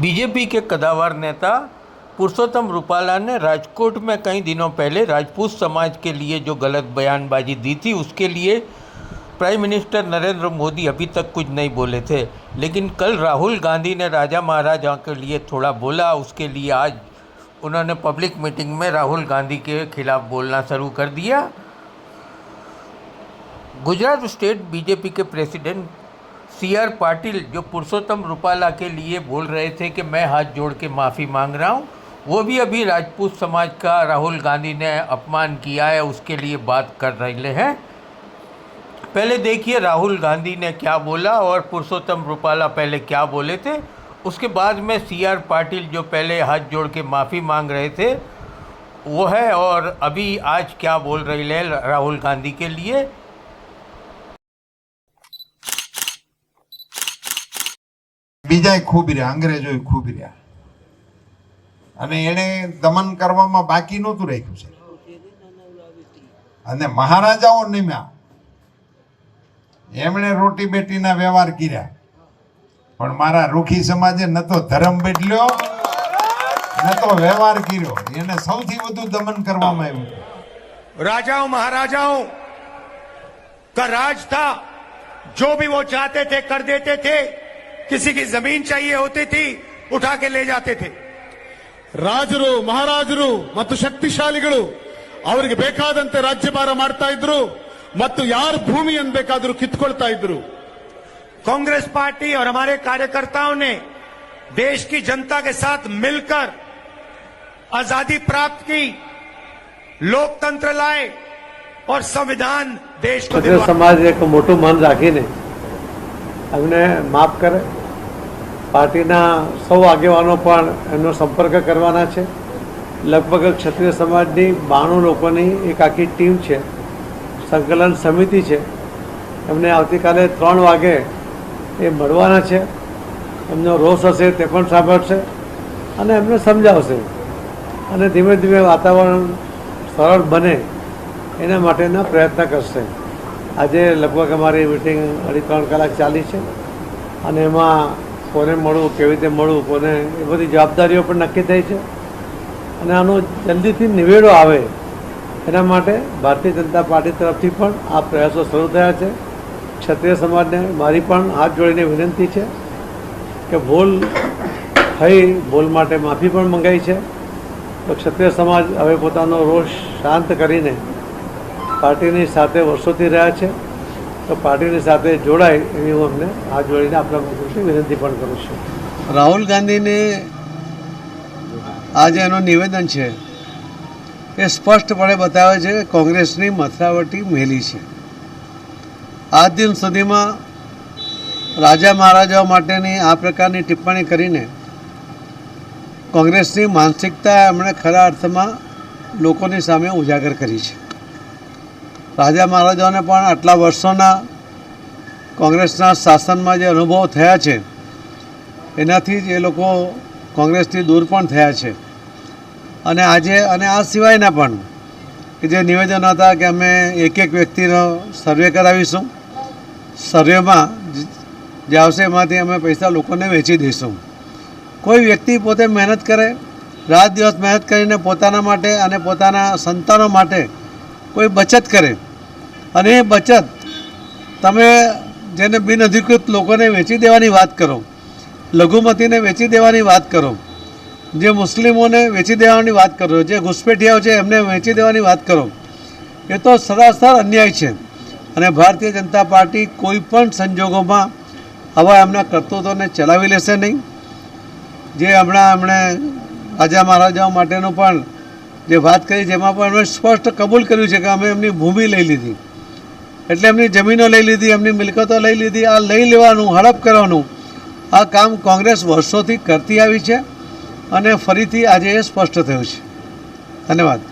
BJP के कदावर नेता पुरुषोत्तम रूपाला ने राजकोट में कई दिनों पहले राजपूत समाज के लिए जो गलत बयानबाजी दी थी, उसके लिए प्राइम मिनिस्टर नरेंद्र मोदी अभी तक कुछ नहीं बोले थे। लेकिन कल राहुल गांधी ने राजा महाराजा के लिए थोड़ा बोला, उसके लिए आज उन्होंने पब्लिक मीटिंग में राहुल गांधी के खिलाफ बोलना शुरू कर दिया। गुजरात स्टेट बीजेपी के प्रेसिडेंट सी आर पाटिल जो पुरुषोत्तम रूपाला के लिए बोल रहे थे कि मैं हाथ जोड़ के माफ़ी मांग रहा हूँ, वो भी अभी राजपूत समाज का राहुल गांधी ने अपमान किया है, उसके लिए बात कर रहे हैं। पहले देखिए राहुल गांधी ने क्या बोला और पुरुषोत्तम रूपाला पहले क्या बोले थे। उसके बाद में सी आर पाटिल जो पहले हाथ जोड़ के माफ़ी मांग रहे थे, वो है और अभी आज क्या बोल रही है राहुल गांधी के लिए। બીજાય ખૂબ રહ્યા અંગ્રેજો ખૂબ રહ્યા અને એને દમન કરવામાં બાકી નહોતું રાખ્યું છે અને મહારાજાઓ નિમ્યા એમણે રોટી બેટીના વ્યવહાર કર્યા પણ મારા રૂખી સમાજે ન તો ધર્મ બદલ્યો ન તો વ્યવહાર કર્યો એને સૌથી વધુ દમન કરવામાં આવ્યું राजाओं महाराजाओं का राज था जो भी वो चाहते थे कर देते थे किसी की जमीन चाहिए होती थी उठा के ले जाते थे ರಾಜರು ಮಹಾರಾಜರು ಮತ್ತು ಶಕ್ತಿಶಾಲಿಗಳು ಅವರಿಗೆ ಬೇಕಾದಂತೆ ರಾಜ್ಯಭಾರ ಮಾಡ್ತಾ ಇದ್ರು ಮತ್ತು ಯಾರ ಭೂಮಿಯನ್ನು ಬೇಕಾದರೂ ಕಿತ್ಕೊಳ್ತಾ ಇದ್ರು कांग्रेस पार्टी और हमारे कार्यकर्ताओं ने देश की जनता के साथ मिलकर आजादी प्राप्त की लोकतंत्र लाए और संविधान देश को ક્ષત્રિય दिलवा સમાજ એક મોટું મન રાખીને એમને માફ કરે પાર્ટીના સૌ આગેવાનો પણ એમનો સંપર્ક કરવાના છે. લગભગ ક્ષત્રિય સમાજની બાણું લોકોની એક આખી ટીમ છે. સંકલન સમિતિ છે. એમને આવતીકાલે ત્રણ વાગે એ મળવાના છે. એમનો રોષ હશે તે પણ સાંભળશે અને એમને સમજાવશે. અને ધીમે ધીમે વાતાવરણ સરળ બને એના માટેના પ્રયત્ન કરશે. આજે લગભગ અમારી મિટિંગ અઢી ત્રણ કલાક ચાલી છે અને એમાં કોને મળવું, કેવી રીતે મળવું, કોને એ બધી જવાબદારીઓ પણ નક્કી થઈ છે. અને આનો જલ્દીથી નિવેડો આવે એના માટે ભારતીય જનતા પાર્ટી તરફથી પણ આ પ્રયાસો શરૂ થયા છે. ક્ષત્રિય સમાજને મારી પણ હાથ જોડીને વિનંતી છે કે ભૂલ થઈ, ભૂલ માટે માફી પણ મંગાઈ છે. તો ક્ષત્રિય સમાજ હવે પોતાનો રોષ શાંત કરીને પાર્ટીની સાથે વર્ષોથી રહ્યા છે. તો પાર્ટીની સાથે જોડાય એવી હું અમને હાથ જોડીને આપણા મુખ્યમંત્રી વિનંતી પણ કરું છું. રાહુલ ગાંધીને આજે એનું નિવેદન છે એ સ્પષ્ટપણે બતાવે છે કે કોંગ્રેસની મથરાવટી મેલી છે. આજ દિન સુધીમાં રાજા મહારાજાઓ માટેની આ પ્રકારની ટિપ્પણી કરીને કોંગ્રેસની માનસિકતા એમણે ખરા અર્થમાં લોકોની સામે ઉજાગર કરી છે. રાજા મહારાજાઓને પણ આટલા વર્ષોના કોંગ્રેસના શાસનમાં જે અનુભવ થયા છે, એનાથી જ એ લોકો કોંગ્રેસથી દૂર પણ થયા છે. અને આજે, અને આ સિવાયના પણ કે જે નિવેદનો હતા કે અમે એક એક વ્યક્તિનો સર્વે કરાવીશું, સર્વેમાં જે આવશે એમાંથી અમે પૈસા લોકોને વેચી દઈશું. કોઈ વ્યક્તિ પોતે મહેનત કરે, રાત દિવસ મહેનત કરીને પોતાના માટે અને પોતાના સંતાનો માટે કોઈ બચત કરે અને એ બચત તમે જેને બિનઅધિકૃત લોકોને વેચી દેવાની વાત કરો, લઘુમતીને વેચી દેવાની વાત કરો, જે મુસ્લિમોને વેચી દેવાની વાત કરો, જે ઘુસપેઠિયાઓ છે એમને વેચી દેવાની વાત કરો, એ તો સરાસર અન્યાય છે. અને ભારતીય જનતા પાર્ટી કોઈ પણ સંજોગોમાં આવા એમના કરતૂતોને ચલાવી લેશે નહીં. જે હમણાં એમણે રાજા મહારાજાઓ માટેનું પણ જે વાત કરી, જેમાં પણ એમણે સ્પષ્ટ કબૂલ કર્યું છે કે અમે એમની ભૂમિ લઈ લીધી. એટલે એમની જમીનો લઈ લીધી, એમની મિલકતો લઈ લીધી, આ લઈ લેવાનું, હડપ કરવાનું. આ કામ કોંગ્રેસ વર્ષોથી કરતી આવી છે અને ફરીથી આજે એ સ્પષ્ટ થયું છે. ધન્યવાદ.